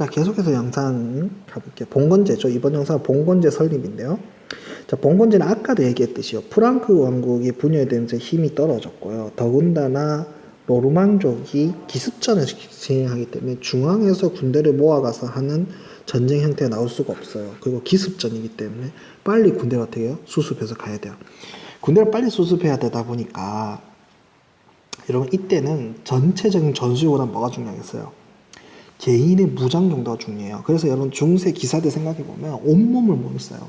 자, 계속해서 영상 가볼게요. 봉건제죠. 이번 영상은 봉건제 설립인데요. 자, 봉건제는 아까도 얘기했듯이요. 프랑크 왕국이 분열되면서 힘이 떨어졌고요. 더군다나 노르망족이 기습전을 진행하기 때문에 중앙에서 군대를 모아가서 하는 전쟁 형태가 나올 수가 없어요. 그리고 기습전이기 때문에 빨리 군대를 어떻게 해요? 수습해서 가야 돼요. 군대를 빨리 수습해야 되다 보니까 여러분 이때는 전체적인 전술보다 뭐가 중요하겠어요? 개인의 무장 정도가 중요해요. 그래서 여러분 중세 기사들 생각해 보면 온몸을 못 써요.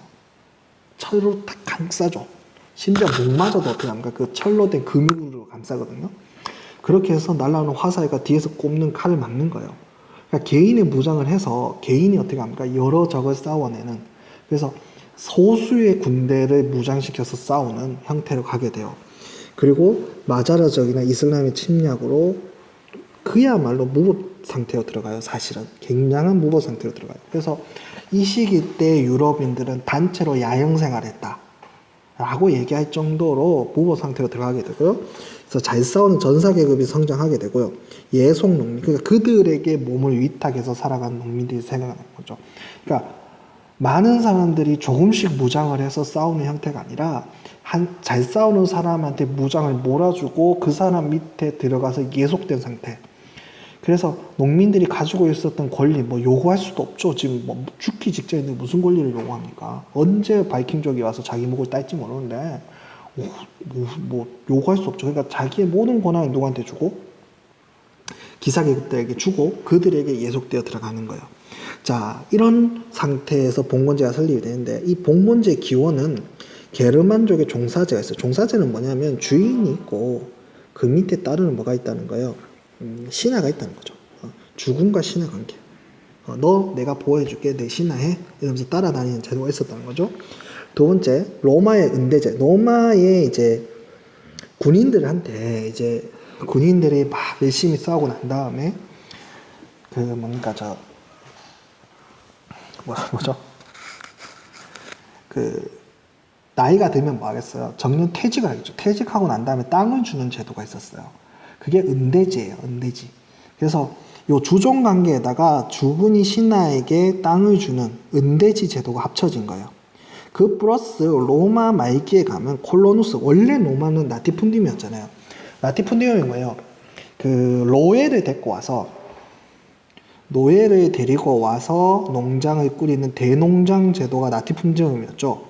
철로 딱 감싸죠. 심지어 목마저도 어떻게 합니까? 그 철로 된 금으로 감싸거든요. 그렇게 해서 날라오는 화살과 뒤에서 꼽는 칼을 막는 거예요. 그러니까 개인의 무장을 해서 개인이 어떻게 합니까? 여러 적을 싸워내는 그래서 소수의 군대를 무장시켜서 싸우는 형태로 가게 돼요. 그리고 마자라적이나 이슬람의 침략으로 그야말로 무법 상태로 들어가요. 사실은 굉장한 무법 상태로 들어가요. 그래서 이 시기 때 유럽인들은 단체로 야영 생활했다. 라고 얘기할 정도로 무법 상태로 들어가게 되고요. 그래서 잘 싸우는 전사 계급이 성장하게 되고요. 예속 농민, 그러니까 그들에게 몸을 위탁해서 살아가는 농민들이 생겨나는 거죠. 그러니까 많은 사람들이 조금씩 무장을 해서 싸우는 형태가 아니라 한 잘 싸우는 사람한테 무장을 몰아주고 그 사람 밑에 들어가서 예속된 상태. 그래서 농민들이 가지고 있었던 권리 뭐 요구할 수도 없죠. 지금 뭐 죽기 직전인데 무슨 권리를 요구합니까? 언제 바이킹족이 와서 자기 목을 딸지 모르는데 뭐, 뭐, 뭐 요구할 수 없죠. 그러니까 자기의 모든 권한을 누구한테 주고 기사계급들에게 주고 그들에게 예속되어 들어가는 거예요. 자, 이런 상태에서 봉건제가 설립이 되는데 이 봉건제 기원은 게르만족의 종사제가 있어요. 종사제는 뭐냐면 주인이 있고 그 밑에 따르는 뭐가 있다는 거예요. 음, 신하가 있다는 거죠. 어, 죽음과 신하 관계. 어, 너 내가 보호해줄게 내 신하해 이러면서 따라다니는 제도가 있었다는 거죠. 두 번째 로마의 은대제. 로마의 이제 군인들한테 이제 군인들이 막 열심히 싸우고 난 다음에 그 뭔가 저 뭐, 뭐죠? 그 나이가 들면 뭐 하겠어요? 정년 퇴직을 하겠죠. 퇴직하고 난 다음에 땅을 주는 제도가 있었어요. 그게 은대제예요. 은대지. 그래서 요 주종 관계에다가 주군이 신하에게 땅을 주는 은대지 제도가 합쳐진 거예요. 그 플러스 로마 말기에 가면 콜로누스 원래 로마는 라티푼디움이었잖아요. 라티푼디움이 뭐예요? 그 로에를 데리고 와서 노예를 데리고 와서 농장을 꾸리는 대농장 제도가 라티푼디움이었죠.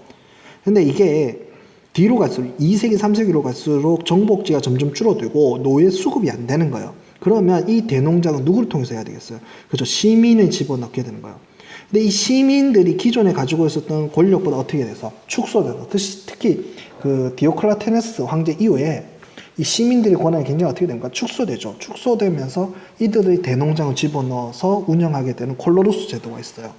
근데 이게 뒤로 갈수록 2세기, 3세기로 갈수록 정복지가 점점 줄어들고 노예 수급이 안 되는 거예요. 그러면 이 대농장은 누구를 통해서 해야 되겠어요? 그렇죠. 시민을 집어넣게 되는 거예요. 근데 이 시민들이 기존에 가지고 있었던 권력보다 어떻게 돼서 축소돼서 특히 그 디오클라테네스 황제 이후에 이 시민들의 권한이 굉장히 어떻게 됩니까? 축소되죠. 축소되면서 이들의 대농장을 집어넣어서 운영하게 되는 콜로루스 제도가 있어요.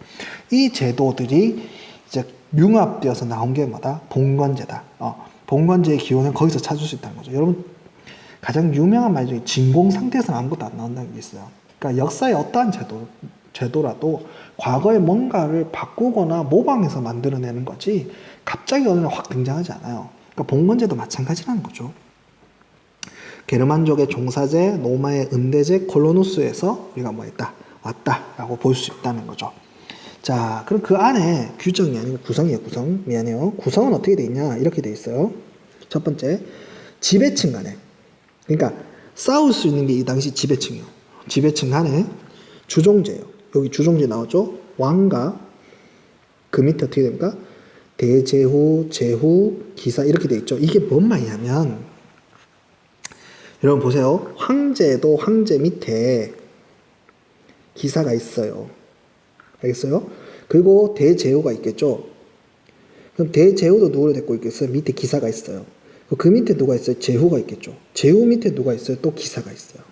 이 제도들이 이제 융합되어서 나온 게 뭐다? 봉건제다. 어, 봉건제의 기원은 거기서 찾을 수 있다는 거죠. 여러분 가장 유명한 말 중에 진공 상태에서는 아무것도 안 나온다는 게 있어요. 그러니까 역사의 어떠한 제도, 제도라도 과거에 뭔가를 바꾸거나 모방해서 만들어내는 거지 갑자기 어느 날 확 등장하지 않아요. 그러니까 봉건제도 마찬가지라는 거죠. 게르만족의 종사제, 로마의 은대제, 콜로누스에서 우리가 뭐 했다? 왔다라고 볼 수 있다는 거죠. 자, 그럼 그 안에 규정이 아니고 구성이에요, 구성. 미안해요. 구성은 어떻게 돼 있냐? 이렇게 돼 있어요. 첫 번째, 지배층 간에. 그러니까 싸울 수 있는 게 이 당시 지배층이요. 지배층 간에 주종제예요. 여기 주종제 나오죠? 왕가, 그 밑에 어떻게 됩니까? 대제후, 제후, 기사 이렇게 돼 있죠. 이게 뭔 말이냐면 여러분 보세요. 황제도 황제 밑에 기사가 있어요. 알겠어요? 그리고 대제후가 있겠죠. 그럼 대제후도 누구를 데리고 있겠어요? 밑에 기사가 있어요. 그 밑에 누가 있어요? 제후가 있겠죠. 제후 밑에 누가 있어요? 또 기사가 있어요.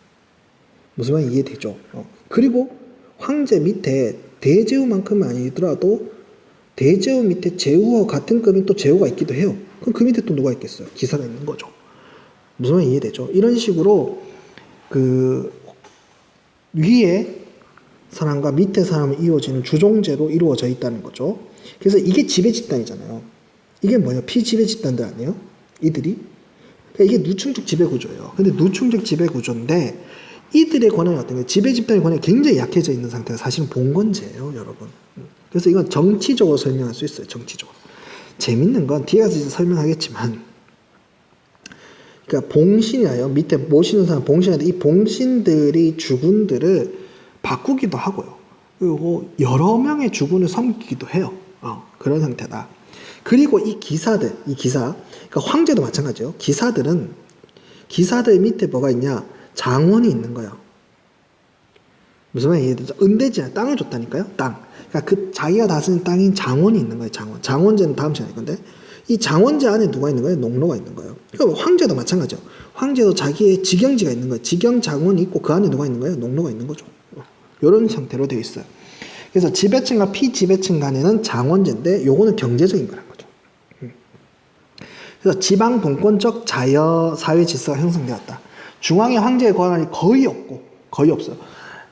무슨 말인지 이해되죠? 어. 그리고 황제 밑에 대제후만큼은 아니더라도 대제후 밑에 제후와 같은 급인 또 제후가 있기도 해요. 그럼 그 밑에 또 누가 있겠어요? 기사가 있는 거죠. 무슨 말인지 이해되죠? 이런 식으로 그 위에 사람과 밑에 사람을 이어지는 주종제로 이루어져 있다는 거죠. 그래서 이게 지배 집단이잖아요. 이게 뭐예요? 피지배 집단들 아니에요? 이들이? 그러니까 이게 누충적 지배 구조예요. 근데 누충적 지배 구조인데 이들의 권한이 어떤 게 지배 집단의 권한이 굉장히 약해져 있는 상태가 사실은 봉건제예요, 여러분. 음. 그래서 이건 정치적으로 설명할 수 있어요, 정치적으로. 재밌는 건 뒤에 가서 설명하겠지만, 그러니까 봉신이에요. 밑에 모시는 사람 봉신인데 이 봉신들이 주군들을 바꾸기도 하고요. 그리고 여러 명의 주군을 섬기기도 해요. 어, 그런 형태다. 그리고 이 기사들, 이 기사, 그러니까 황제도 마찬가지예요. 기사들은 기사들 밑에 뭐가 있냐? 장원이 있는 거예요. 무슨 이해되죠? 은대지야 땅을 줬다니까요. 땅. 그러니까 그 자기가 다스린 땅인 장원이 있는 거예요. 장원. 장원제는 다음 시간에 건데 이 장원제 안에 누가 있는 거예요? 농로가 있는 거예요. 그러니까 황제도 마찬가지죠. 황제도 자기의 직영지가 있는 거예요. 직영 장원이 있고 그 안에 누가 있는 거예요? 농로가 있는 거죠. 이런 형태로 되어 있어요. 그래서 지배층과 피지배층 간에는 장원제인데 요거는 경제적인 거란 거죠. 음. 그래서 지방 분권적 자여 사회 질서가 형성되었다. 중앙의 황제의 권한이 거의 없고 거의 없어요.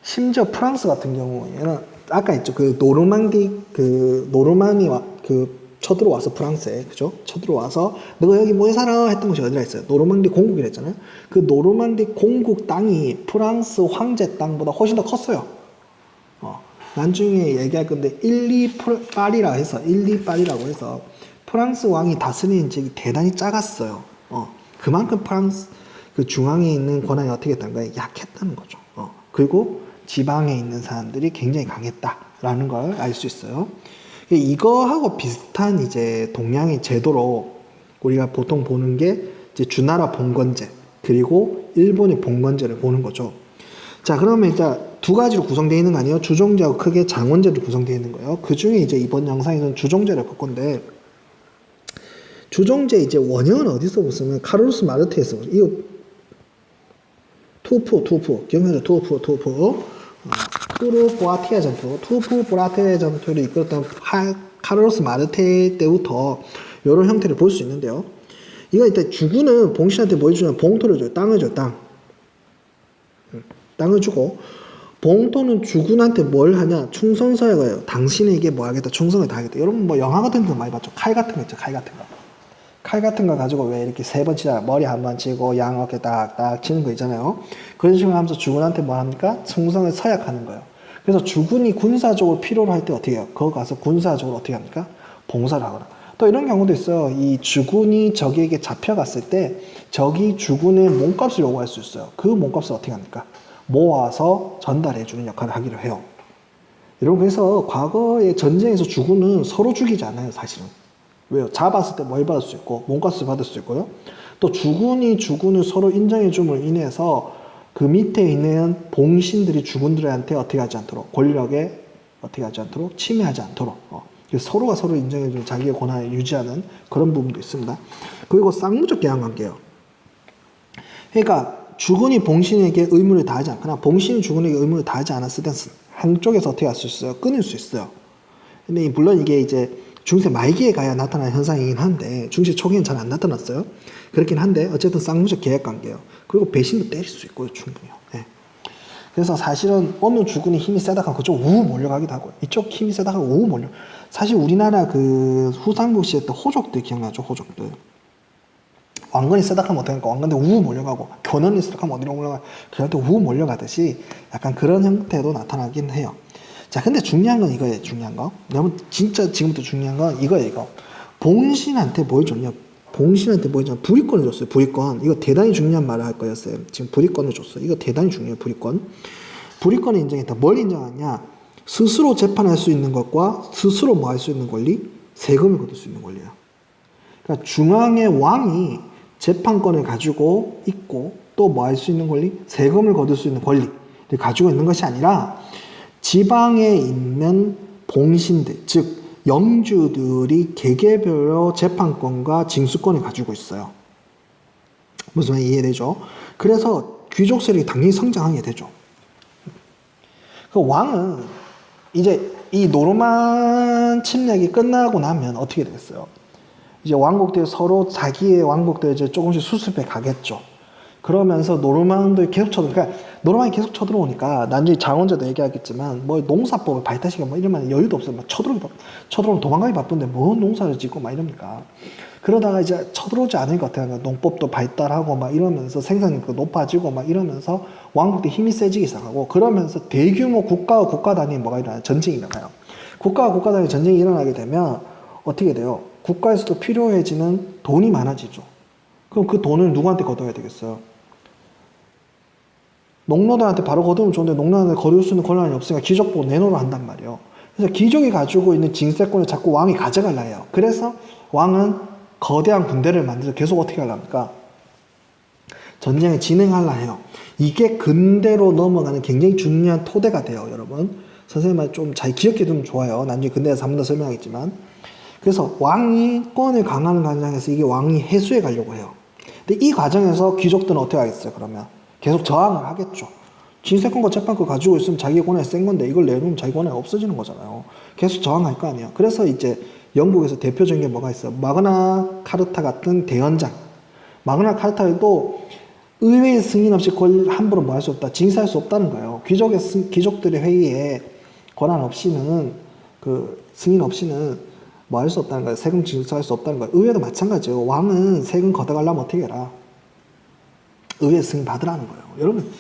심지어 프랑스 같은 경우에는 아까 있죠 그 노르망디 그 노르망이와 그 쳐들어와서 프랑스에 그죠 쳐들어와서 너가 여기 뭐 살아 했던 곳이 어디라 했어요 노르망디 공국이라 했잖아요 그 노르망디 공국 땅이 프랑스 황제 땅보다 훨씬 더 컸어요 어, 나중에 얘기할 건데 1, 2 파리라 해서 1, 2 파리라고 해서 프랑스 왕이 다스리는 지역이 대단히 작았어요 어, 그만큼 프랑스 그 중앙에 있는 권한이 어떻게 했다는 거예요 약했다는 거죠 어, 그리고 지방에 있는 사람들이 굉장히 강했다라는 걸 알 수 있어요. 이거하고 비슷한 이제 동양의 제도로 우리가 보통 보는 게 이제 주나라 봉건제 그리고 일본의 봉건제를 보는 거죠. 자 그러면 이제 두 가지로 구성되어 있는 거 아니에요? 주종제하고 크게 장원제로 구성되어 있는 거예요. 그 중에 이제 이번 영상에서는 주종제를 볼 건데 주종제 이제 원형은 어디서 보시면 카를로스 마르테에서 이거 투프 투프 기억나죠? 투프 투프 투르 보아티아 전투, 투프 보라테 전투를 이끌었던 하, 카를로스 마르테 때부터 이런 형태를 볼 수 있는데요. 이거 일단 주군은 봉신한테 뭐 해주냐? 봉토를 줘요. 땅을 줘요. 땅. 음, 땅을 주고 봉토는 주군한테 뭘 하냐? 충성서에 가요. 당신에게 뭐 하겠다? 충성을 다하겠다. 여러분 뭐 영화 같은 거 많이 봤죠? 칼 같은 거 있죠? 칼 같은 거. 칼 같은 거 가지고 왜 이렇게 세 번 치자 머리 한 번 치고 양 어깨 딱딱 치는 거 있잖아요. 그런 식으로 하면서 주군한테 뭐 합니까? 충성을 서약하는 거예요. 그래서 주군이 군사적으로 필요로 할 때 어떻게 해요? 거기 가서 군사적으로 어떻게 합니까? 봉사를 하거나. 또 이런 경우도 있어요. 이 주군이 적에게 잡혀갔을 때 적이 주군의 몸값을 요구할 수 있어요. 그 몸값을 어떻게 합니까? 모아서 전달해주는 역할을 하기로 해요. 여러분 그래서 과거의 전쟁에서 주군은 서로 죽이지 않아요. 사실은. 왜요? 잡았을 때 뭘 받을 수 있고 몸값을 받을 수 있고요. 또 주군이 주군을 서로 인정해 줌으로 인해서 그 밑에 있는 봉신들이 주군들한테 어떻게 하지 않도록 권력에 어떻게 하지 않도록 침해하지 않도록 어. 서로가 서로 인정해 주는 자기의 권한을 유지하는 그런 부분도 있습니다. 그리고 쌍무적 계약 관계요. 그러니까 주군이 봉신에게 의무를 다하지 않거나 봉신이 주군에게 의무를 다하지 않았을 때 한쪽에서 어떻게 할 수 있어요? 끊을 수 있어요. 근데 물론 이게 이제 중세 말기에 가야 나타나는 현상이긴 한데 중세 초기엔 잘 안 나타났어요. 그렇긴 한데 어쨌든 쌍무적 계약 관계예요. 그리고 배신도 때릴 수 있고요, 충분히요. 네. 그래서 사실은 어느 주군이 힘이 세다가 그쪽 우우 몰려가기도 하고요. 이쪽 힘이 세다가 우우 몰려. 사실 우리나라 그 후삼국 시대 때 호족들 기억나죠? 호족들. 왕건이 세다하면 어떡하니까 왕건데 우우 몰려가고 교넌이 세다하면 어디로 몰려가 때 우우 몰려가듯이 약간 그런 형태도 나타나긴 해요. 자, 근데 중요한 건 이거예요, 중요한 거. 여러분, 진짜 지금부터 중요한 건 이거예요, 이거. 봉신한테 뭘 줬냐? 봉신한테 뭐 줬냐? 불이권을 줬어요, 불이권. 이거 대단히 중요한 말을 할 거예요, 쌤. 지금 불이권을 줬어요. 이거 대단히 중요해요, 불이권. 불이권을 인정했다. 뭘 인정하냐? 스스로 재판할 수 있는 것과 스스로 뭐 할 수 있는 권리? 세금을 거둘 수 있는 권리예요. 그러니까 중앙의 왕이 재판권을 가지고 있고 또 뭐 할 수 있는 권리? 세금을 거둘 수 있는 권리를 가지고 있는 것이 아니라 지방에 있는 봉신들, 즉 영주들이 개개별로 재판권과 징수권을 가지고 있어요. 무슨 말인지 이해되죠? 그래서 귀족 세력이 당연히 성장하게 되죠. 그 왕은 이제 이 노르만 침략이 끝나고 나면 어떻게 되겠어요? 이제 왕국들이 서로 자기의 왕국들 이제 조금씩 수습해 가겠죠. 그러면서 노르망들 계속 쳐들, 그러니까 노르망이 계속 쳐들어오니까 나중에 장원제도 얘기하겠지만 뭐 농사법을 발달시켜 뭐 이러면 여유도 없어요. 막 쳐들어오기 바, 쳐들어오면 도망가기 바쁜데 뭐 농사를 짓고 막 이럽니까. 그러다가 이제 쳐들어오지 않을 것 같아요. 농법도 발달하고 막 이러면서 생산력도 높아지고 막 이러면서 왕국도 힘이 세지기 시작하고 그러면서 대규모 국가와 국가 단위 뭐가 일어나요? 전쟁이 일어나요. 국가와 국가 단위 전쟁이 일어나게 되면 어떻게 돼요? 국가에서도 필요해지는 돈이 많아지죠. 그럼 그 돈을 누구한테 걷어야 되겠어요? 농노들한테 바로 거두면 좋은데 농노한테 거둘 수 있는 권한이 없으니까 보고 내놓으라 한단 말이에요. 그래서 귀족이 가지고 있는 징세권을 자꾸 왕이 가져가려 해요. 그래서 왕은 거대한 군대를 만들어 계속 어떻게 하려니까 전쟁을 진행하려 해요. 이게 근대로 넘어가는 굉장히 중요한 토대가 돼요, 여러분. 선생님은 좀잘 기억해 두면 좋아요. 나중에 근대에서 한 번 더 설명하겠지만. 그래서 왕이 권을 강화하는 과정에서 이게 왕이 해수해 가려고 해요. 근데 이 과정에서 귀족들은 어떻게 하겠어요, 그러면? 계속 저항을 하겠죠. 진세권과 재판권 가지고 있으면 자기 권한이 센 건데 이걸 내놓으면 자기 권한이 없어지는 거잖아요. 계속 저항할 거 아니에요. 그래서 이제 영국에서 대표적인 게 뭐가 있어요? 마그나 카르타 같은 대연장. 마그나 카르타에도 의회의 승인 없이 권 함부로 뭐 할 수 없다. 징사할 수 없다는 거예요. 귀족의 승, 귀족들의 회의에 권한 없이는 그 승인 없이는 뭐 할 수 없다는 거예요. 세금 징수할 수 없다는 거예요. 의회도 마찬가지예요. 왕은 세금 걷어가려면 어떻게 해라? 의회 승인 받으라는 거예요. 여러분,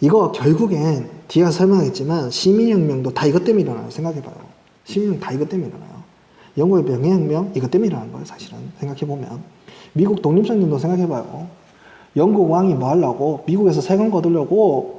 이거 결국엔 뒤가 설명했지만 시민혁명도 다 이것 때문에 일어나요. 생각해봐요. 시민혁명 다 이것 때문에 일어나요. 영국의 명예혁명 이것 때문에 일어나는 거예요. 사실은 생각해보면 미국 독립선진도 생각해봐요. 영국 왕이 뭐 하려고 미국에서 세금 거두려고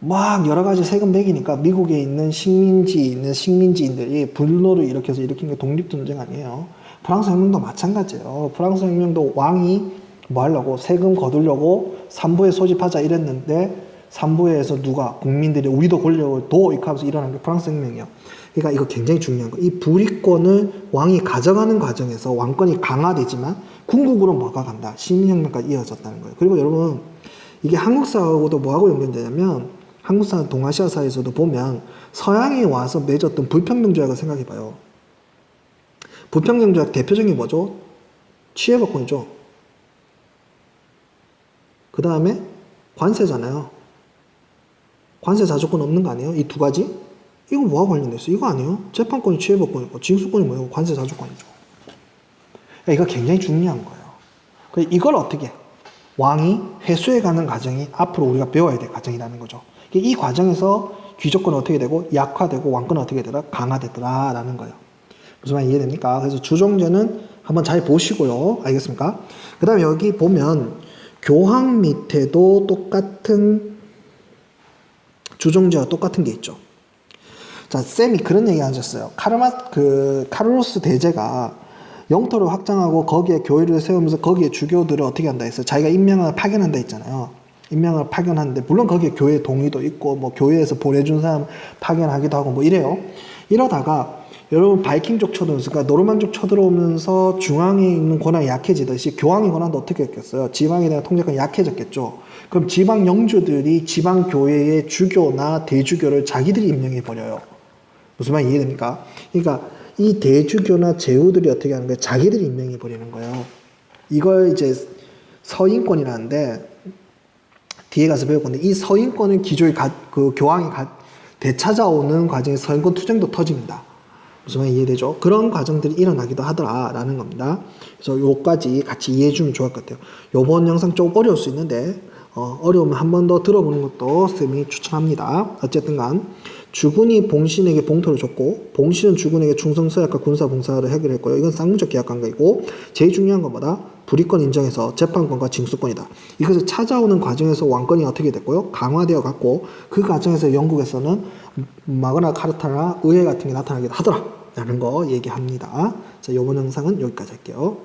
막 여러 가지 세금 매기니까 미국에 있는 식민지 있는 식민지인들이 분노를 일으켜서 일으킨 게 독립 전쟁 아니에요. 프랑스 혁명도 마찬가지예요. 프랑스 혁명도 왕이 뭐 하려고 세금 거두려고 삼부에 소집하자 이랬는데 삼부에서 누가 국민들이 우리도 권력을 도 이렇게 하면서 일어난 게 프랑스 혁명이에요. 그러니까 이거 굉장히 중요한 거. 이 불이권을 왕이 가져가는 과정에서 왕권이 강화되지만 궁극으로 뭐가 간다? 시민혁명까지 이어졌다는 거예요. 그리고 여러분 이게 한국사하고도 뭐하고 연결되냐면 한국사 동아시아사에서도 보면 서양이 와서 맺었던 불평등 조약을 생각해봐요. 불평등 조약 대표적인 게 뭐죠? 취해법권이죠. 그 다음에 관세잖아요. 관세 자조권 없는 거 아니에요? 이 두 가지? 이거 뭐와 관련됐어? 이거 아니에요? 재판권이 취해법권이고 징수권이 뭐예요? 관세 자조권이죠. 그러니까 이거 굉장히 중요한 거예요. 이걸 어떻게 왕이 회수해 가는 과정이 앞으로 우리가 배워야 될 과정이라는 거죠. 이 과정에서 귀족권은 어떻게 되고 약화되고 왕권은 어떻게 되더라? 강화되더라라는 거예요. 무슨 말 이해됩니까? 그래서 주종제는 한번 잘 보시고요. 알겠습니까? 그 다음에 여기 보면 교황 밑에도 똑같은 주종제와 똑같은 게 있죠. 자, 쌤이 그런 얘기 하셨어요. 카르마, 그, 카르로스 대제가 영토를 확장하고 거기에 교회를 세우면서 거기에 주교들을 어떻게 한다 했어요. 자기가 임명을 파견한다 했잖아요. 임명을 파견하는데, 물론 거기에 교회 동의도 있고, 뭐 교회에서 보내준 사람 파견하기도 하고 뭐 이래요. 이러다가 여러분 바이킹족 쳐들어오면서, 그러니까 노르만족 쳐들어오면서 중앙에 있는 권한이 약해지듯이 교황의 권한도 어떻게 했겠어요? 지방에 대한 통제권이 약해졌겠죠. 그럼 지방 영주들이 지방 교회의 주교나 대주교를 자기들이 임명해 버려요. 무슨 말 이해됩니까? 그러니까 이 대주교나 제후들이 어떻게 하는 거예요? 자기들이 임명해 버리는 거예요. 이걸 이제 서인권이라는데 뒤에 가서 배울 건데 이 서인권은 기존의 가, 그 교황이 가, 되찾아오는 과정에 서인권 투쟁도 터집니다. 무슨 말 이해되죠? 그런 과정들이 일어나기도 하더라라는 겁니다. 그래서 요까지 같이 이해해 주면 좋을 것 같아요. 요번 영상 좀 어려울 수 있는데 어, 어려우면 한 번 더 들어보는 것도 쌤이 추천합니다. 어쨌든 간 주군이 봉신에게 봉토를 줬고 봉신은 주군에게 충성 서약과 군사 봉사를 해결했고요. 이건 쌍무적 계약 관계이고 제일 중요한 건 뭐다? 불이권 인정해서 재판권과 징수권이다. 이것을 찾아오는 과정에서 왕권이 어떻게 됐고요? 강화되어 갔고 그 과정에서 영국에서는 마그나 카르타나 의회 같은 게 나타나기도 하더라. 라는 거 얘기합니다. 자, 이번 영상은 여기까지 할게요.